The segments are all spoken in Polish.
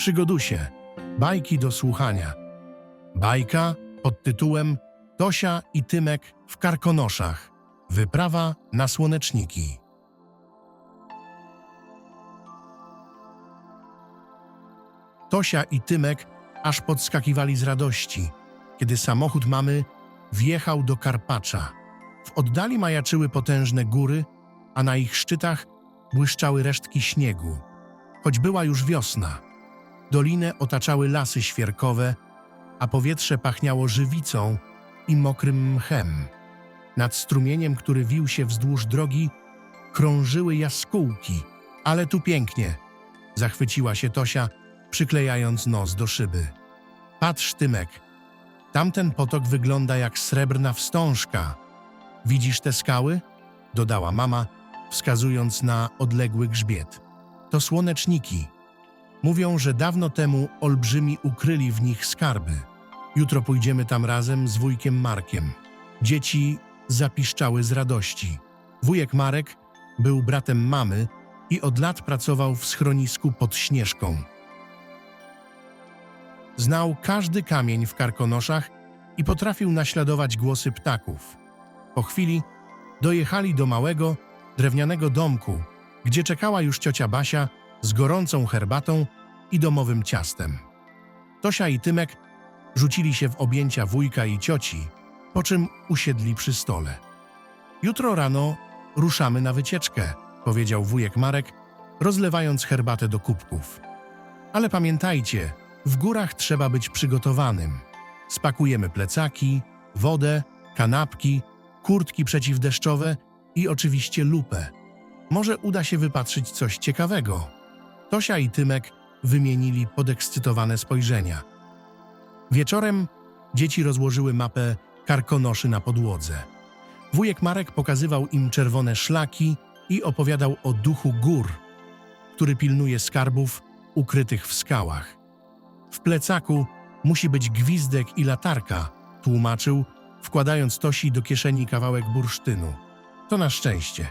Przygodusie. Bajki do słuchania. Bajka pod tytułem Tosia i Tymek w Karkonoszach. Wyprawa na słoneczniki. Tosia i Tymek aż podskakiwali z radości, kiedy samochód mamy wjechał do Karpacza. W oddali majaczyły potężne góry, a na ich szczytach błyszczały resztki śniegu. Choć była już wiosna, dolinę otaczały lasy świerkowe, a powietrze pachniało żywicą i mokrym mchem. Nad strumieniem, który wił się wzdłuż drogi, krążyły jaskółki. Ale tu pięknie, zachwyciła się Tosia, przyklejając nos do szyby. Patrz, Tymek, tamten potok wygląda jak srebrna wstążka. Widzisz te skały? dodała mama, wskazując na odległy grzbiet. To słoneczniki. Mówią, że dawno temu olbrzymi ukryli w nich skarby. Jutro pójdziemy tam razem z wujkiem Markiem. Dzieci zapiszczały z radości. Wujek Marek był bratem mamy i od lat pracował w schronisku pod Śnieżką. Znał każdy kamień w karkonoszach i potrafił naśladować głosy ptaków. Po chwili dojechali do małego, drewnianego domku, gdzie czekała już ciocia Basia z gorącą herbatą i domowym ciastem. Tosia i Tymek rzucili się w objęcia wujka i cioci, po czym usiedli przy stole. Jutro rano ruszamy na wycieczkę, powiedział wujek Marek, rozlewając herbatę do kubków. Ale pamiętajcie, w górach trzeba być przygotowanym. Spakujemy plecaki, wodę, kanapki, kurtki przeciwdeszczowe i oczywiście lupę. Może uda się wypatrzyć coś ciekawego. Tosia i Tymek wymienili podekscytowane spojrzenia. Wieczorem dzieci rozłożyły mapę karkonoszy na podłodze. Wujek Marek pokazywał im czerwone szlaki i opowiadał o duchu gór, który pilnuje skarbów ukrytych w skałach. W plecaku musi być gwizdek i latarka, tłumaczył, wkładając Tosi do kieszeni kawałek bursztynu. To na szczęście.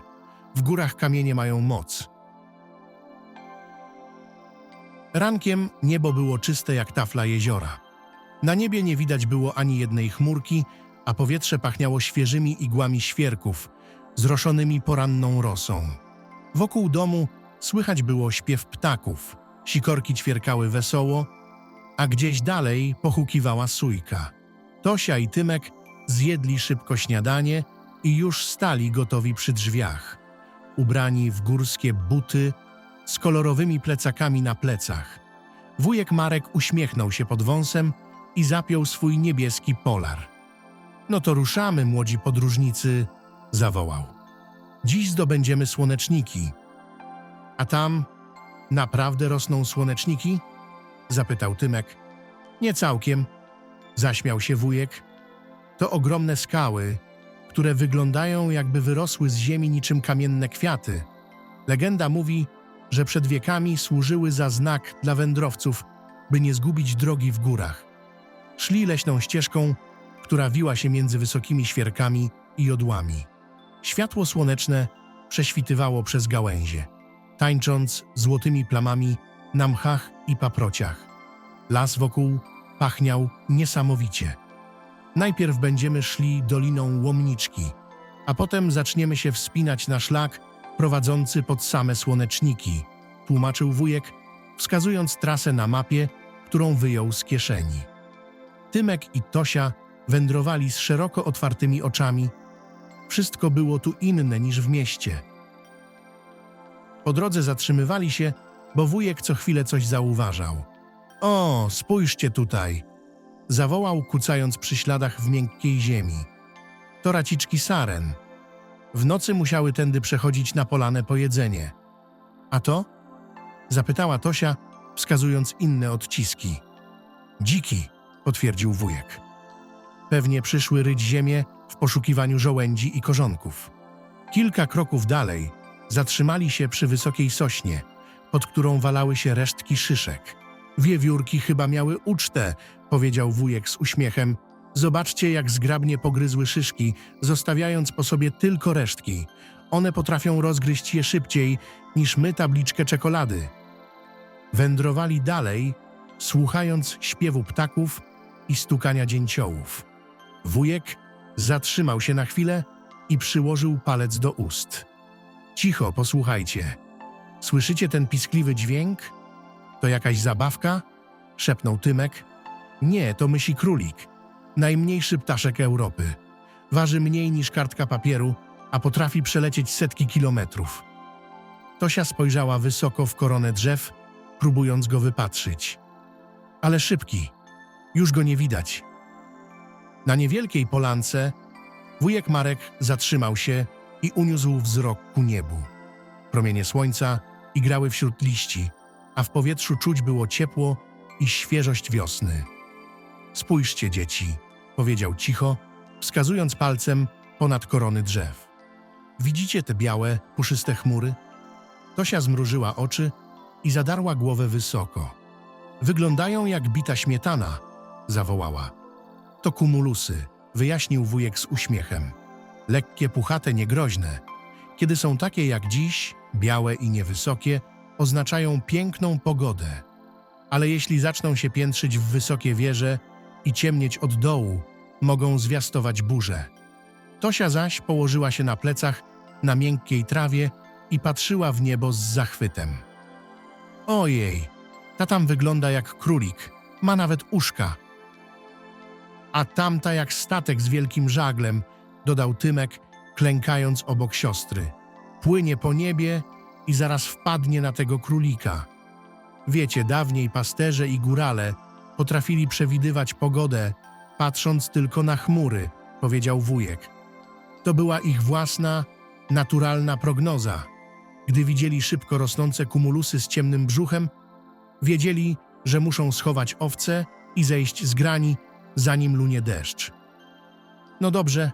W górach kamienie mają moc. Rankiem niebo było czyste jak tafla jeziora. Na niebie nie widać było ani jednej chmurki, a powietrze pachniało świeżymi igłami świerków, zroszonymi poranną rosą. Wokół domu słychać było śpiew ptaków, sikorki ćwierkały wesoło, a gdzieś dalej pochukiwała sójka. Tosia i Tymek zjedli szybko śniadanie i już stali gotowi przy drzwiach, ubrani w górskie buty z kolorowymi plecakami na plecach. Wujek Marek uśmiechnął się pod wąsem i zapiął swój niebieski polar. No to ruszamy, młodzi podróżnicy, zawołał. Dziś zdobędziemy słoneczniki. A tam naprawdę rosną słoneczniki? zapytał Tymek. Nie całkiem, zaśmiał się wujek. To ogromne skały, które wyglądają jakby wyrosły z ziemi niczym kamienne kwiaty. Legenda mówi, że przed wiekami służyły za znak dla wędrowców, by nie zgubić drogi w górach. Szli leśną ścieżką, która wiła się między wysokimi świerkami i jodłami. Światło słoneczne prześwitywało przez gałęzie, tańcząc złotymi plamami na mchach i paprociach. Las wokół pachniał niesamowicie. Najpierw będziemy szli doliną Łomniczki, a potem zaczniemy się wspinać na szlak prowadzący pod same słoneczniki, tłumaczył wujek, wskazując trasę na mapie, którą wyjął z kieszeni. Tymek i Tosia wędrowali z szeroko otwartymi oczami. Wszystko było tu inne niż w mieście. Po drodze zatrzymywali się, bo wujek co chwilę coś zauważał. O, spójrzcie tutaj! Zawołał, kucając przy śladach w miękkiej ziemi. To raciczki saren. W nocy musiały tędy przechodzić na polanę po jedzenie. A to? Zapytała Tosia, wskazując inne odciski. Dziki, potwierdził wujek. Pewnie przyszły ryć ziemię w poszukiwaniu żołędzi i korzonków. Kilka kroków dalej zatrzymali się przy wysokiej sośnie, pod którą walały się resztki szyszek. Wiewiórki chyba miały ucztę, powiedział wujek z uśmiechem. Zobaczcie, jak zgrabnie pogryzły szyszki, zostawiając po sobie tylko resztki. One potrafią rozgryźć je szybciej niż my tabliczkę czekolady. Wędrowali dalej, słuchając śpiewu ptaków i stukania dzięciołów. Wujek zatrzymał się na chwilę i przyłożył palec do ust. Cicho, posłuchajcie. Słyszycie ten piskliwy dźwięk? To jakaś zabawka? Szepnął Tymek. Nie, to mysi królik. Najmniejszy ptaszek Europy. Waży mniej niż kartka papieru, a potrafi przelecieć setki kilometrów. Tosia spojrzała wysoko w koronę drzew, próbując go wypatrzyć. Ale szybki. Już go nie widać. Na niewielkiej polance wujek Marek zatrzymał się i uniósł wzrok ku niebu. Promienie słońca igrały wśród liści, a w powietrzu czuć było ciepło i świeżość wiosny. Spójrzcie, dzieci, powiedział cicho, wskazując palcem ponad korony drzew. Widzicie te białe, puszyste chmury? Tosia zmrużyła oczy i zadarła głowę wysoko. Wyglądają jak bita śmietana, zawołała. To kumulusy, wyjaśnił wujek z uśmiechem. Lekkie, puchate, niegroźne. Kiedy są takie jak dziś, białe i niewysokie, oznaczają piękną pogodę. Ale jeśli zaczną się piętrzyć w wysokie wieże i ciemnieć od dołu, mogą zwiastować burzę. Tosia zaś położyła się na plecach na miękkiej trawie i patrzyła w niebo z zachwytem. Ojej, ta tam wygląda jak królik, ma nawet uszka. A tamta jak statek z wielkim żaglem, dodał Tymek, klękając obok siostry. Płynie po niebie i zaraz wpadnie na tego królika. Wiecie, dawniej pasterze i górale potrafili przewidywać pogodę, patrząc tylko na chmury, powiedział wujek. To była ich własna, naturalna prognoza. Gdy widzieli szybko rosnące kumulusy z ciemnym brzuchem, wiedzieli, że muszą schować owce i zejść z grani, zanim lunie deszcz. No dobrze,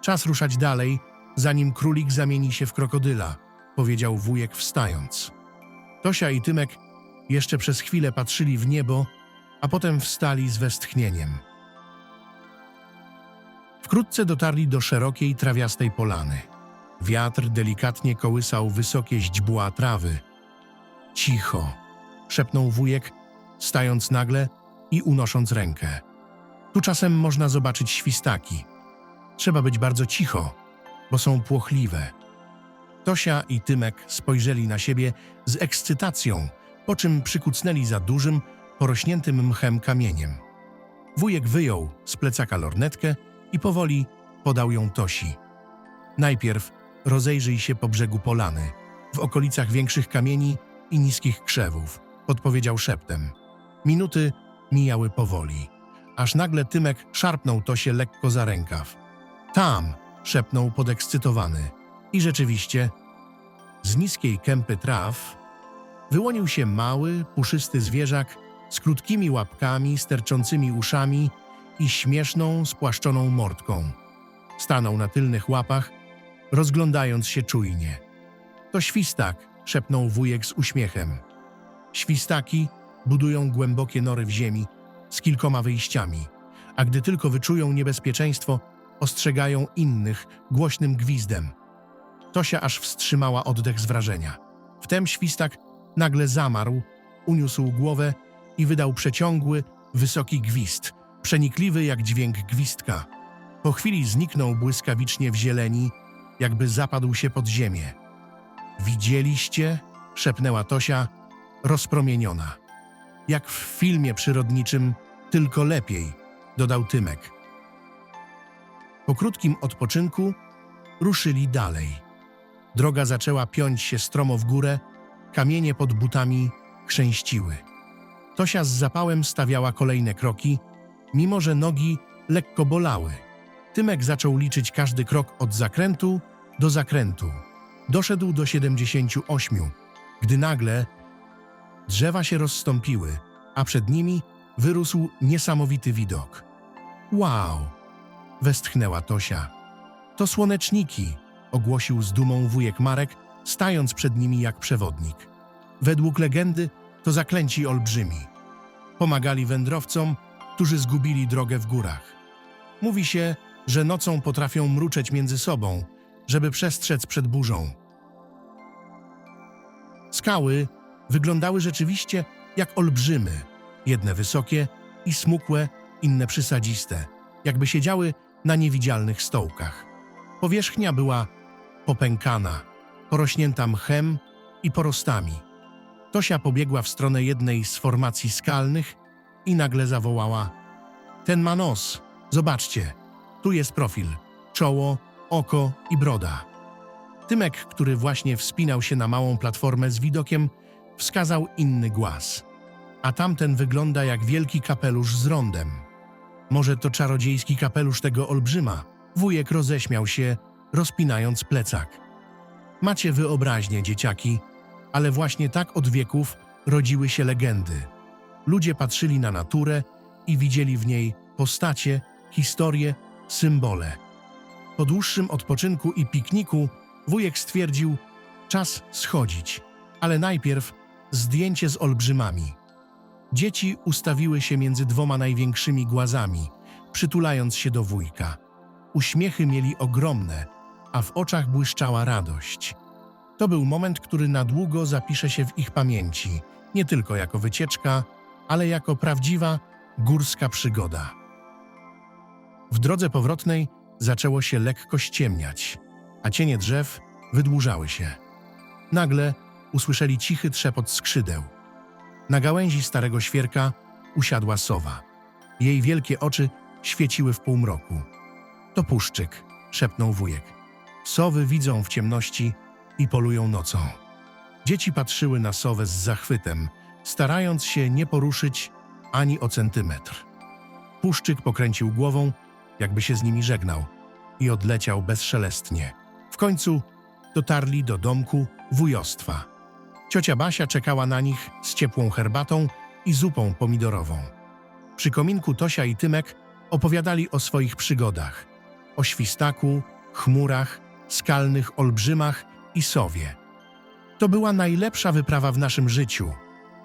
czas ruszać dalej, zanim królik zamieni się w krokodyla, powiedział wujek wstając. Tosia i Tymek jeszcze przez chwilę patrzyli w niebo, a potem wstali z westchnieniem. Wkrótce dotarli do szerokiej, trawiastej polany. Wiatr delikatnie kołysał wysokie źdźbła trawy. Cicho, szepnął wujek, stając nagle i unosząc rękę. Tu czasem można zobaczyć świstaki. Trzeba być bardzo cicho, bo są płochliwe. Tosia i Tymek spojrzeli na siebie z ekscytacją, po czym przykucnęli za dużym, porośniętym mchem kamieniem. Wujek wyjął z plecaka lornetkę i powoli podał ją Tosi. Najpierw rozejrzyj się po brzegu polany, w okolicach większych kamieni i niskich krzewów, podpowiedział szeptem. Minuty mijały powoli, aż nagle Tymek szarpnął Tosię lekko za rękaw. Tam! szepnął podekscytowany. I rzeczywiście, z niskiej kępy traw wyłonił się mały, puszysty zwierzak z krótkimi łapkami, sterczącymi uszami i śmieszną, spłaszczoną mordką. Stanął na tylnych łapach, rozglądając się czujnie. To świstak, szepnął wujek z uśmiechem. Świstaki budują głębokie nory w ziemi z kilkoma wyjściami, a gdy tylko wyczują niebezpieczeństwo, ostrzegają innych głośnym gwizdem. Tosia aż wstrzymała oddech z wrażenia. Wtem świstak nagle zamarł, uniósł głowę i wydał przeciągły, wysoki gwizd, przenikliwy jak dźwięk gwizdka. Po chwili zniknął błyskawicznie w zieleni, jakby zapadł się pod ziemię. Widzieliście? szepnęła Tosia, rozpromieniona. Jak w filmie przyrodniczym, tylko lepiej, dodał Tymek. Po krótkim odpoczynku ruszyli dalej. Droga zaczęła piąć się stromo w górę, kamienie pod butami chrzęściły. Tosia z zapałem stawiała kolejne kroki, mimo że nogi lekko bolały. Tymek zaczął liczyć każdy krok od zakrętu do zakrętu. Doszedł do 78, gdy nagle drzewa się rozstąpiły, a przed nimi wyrósł niesamowity widok. Wow! westchnęła Tosia. To słoneczniki, ogłosił z dumą wujek Marek, stając przed nimi jak przewodnik. Według legendy to zaklęci olbrzymi. Pomagali wędrowcom, którzy zgubili drogę w górach. Mówi się, że nocą potrafią mruczeć między sobą, żeby przestrzec przed burzą. Skały wyglądały rzeczywiście jak olbrzymy, jedne wysokie i smukłe, inne przysadziste, jakby siedziały na niewidzialnych stołkach. Powierzchnia była popękana, porośnięta mchem i porostami. Tosia pobiegła w stronę jednej z formacji skalnych i nagle zawołała: Ten ma nos, zobaczcie, tu jest profil, czoło, oko i broda. Tymek, który właśnie wspinał się na małą platformę z widokiem, wskazał inny głaz. A tamten wygląda jak wielki kapelusz z rondem. Może to czarodziejski kapelusz tego olbrzyma? Wujek roześmiał się, rozpinając plecak. Macie wyobraźnię, dzieciaki, ale właśnie tak od wieków rodziły się legendy. Ludzie patrzyli na naturę i widzieli w niej postacie, historie, symbole. Po dłuższym odpoczynku i pikniku wujek stwierdził, czas schodzić, ale najpierw zdjęcie z olbrzymami. Dzieci ustawiły się między dwoma największymi głazami, przytulając się do wujka. Uśmiechy mieli ogromne, a w oczach błyszczała radość. To był moment, który na długo zapisze się w ich pamięci, nie tylko jako wycieczka, ale jako prawdziwa górska przygoda. W drodze powrotnej zaczęło się lekko ściemniać, a cienie drzew wydłużały się. Nagle usłyszeli cichy trzepot skrzydeł. Na gałęzi starego świerka usiadła sowa. Jej wielkie oczy świeciły w półmroku. To puszczyk, szepnął wujek. Sowy widzą w ciemności i polują nocą. Dzieci patrzyły na sowę z zachwytem, starając się nie poruszyć ani o centymetr. Puszczyk pokręcił głową, jakby się z nimi żegnał i odleciał bezszelestnie. W końcu dotarli do domku wujostwa. Ciocia Basia czekała na nich z ciepłą herbatą i zupą pomidorową. Przy kominku Tosia i Tymek opowiadali o swoich przygodach. O świstaku, chmurach, skalnych olbrzymach i sowie. To była najlepsza wyprawa w naszym życiu,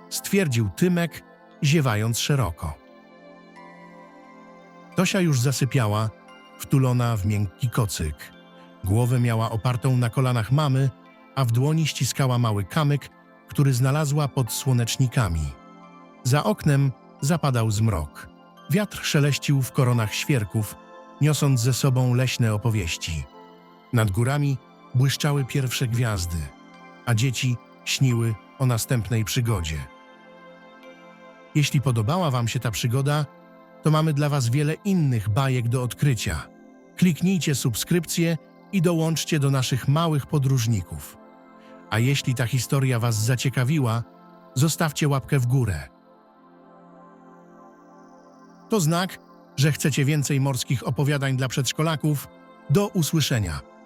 stwierdził Tymek, ziewając szeroko. Tosia już zasypiała, wtulona w miękki kocyk. Głowę miała opartą na kolanach mamy, a w dłoni ściskała mały kamyk, który znalazła pod słonecznikami. Za oknem zapadał zmrok. Wiatr szeleścił w koronach świerków, niosąc ze sobą leśne opowieści. Nad górami błyszczały pierwsze gwiazdy, a dzieci śniły o następnej przygodzie. Jeśli podobała Wam się ta przygoda, to mamy dla Was wiele innych bajek do odkrycia. Kliknijcie subskrypcję i dołączcie do naszych małych podróżników. A jeśli ta historia Was zaciekawiła, zostawcie łapkę w górę. To znak, że chcecie więcej morskich opowiadań dla przedszkolaków. Do usłyszenia.